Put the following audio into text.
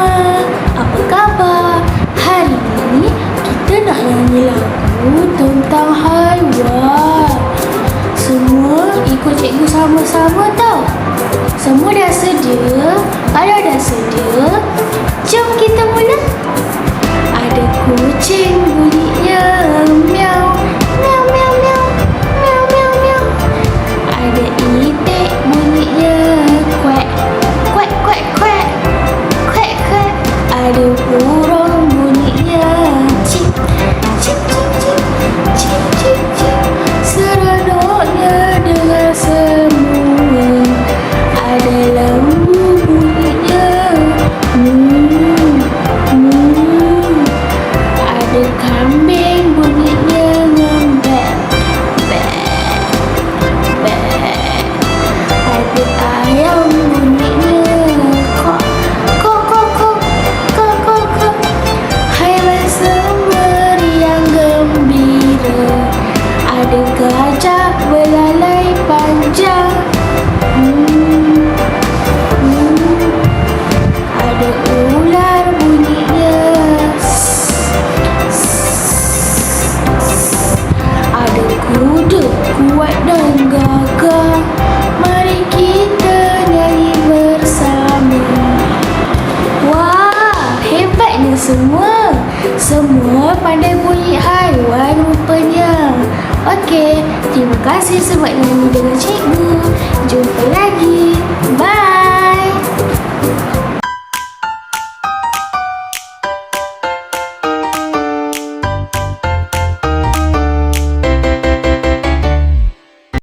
semua, apa khabar? Hari ini kita nak nyanyi lagu tentang haiwan Semua ikut cikgu sama-sama tau Semua dah sedia? Ada dah sedia? Jom kita mulakan Ada gajah belalai panjang. Semua. Semua pandai bunyi. Haiwan rupanya. Okey, terima kasih sebab nyanyi dengan cikgu. Jumpa lagi. Bye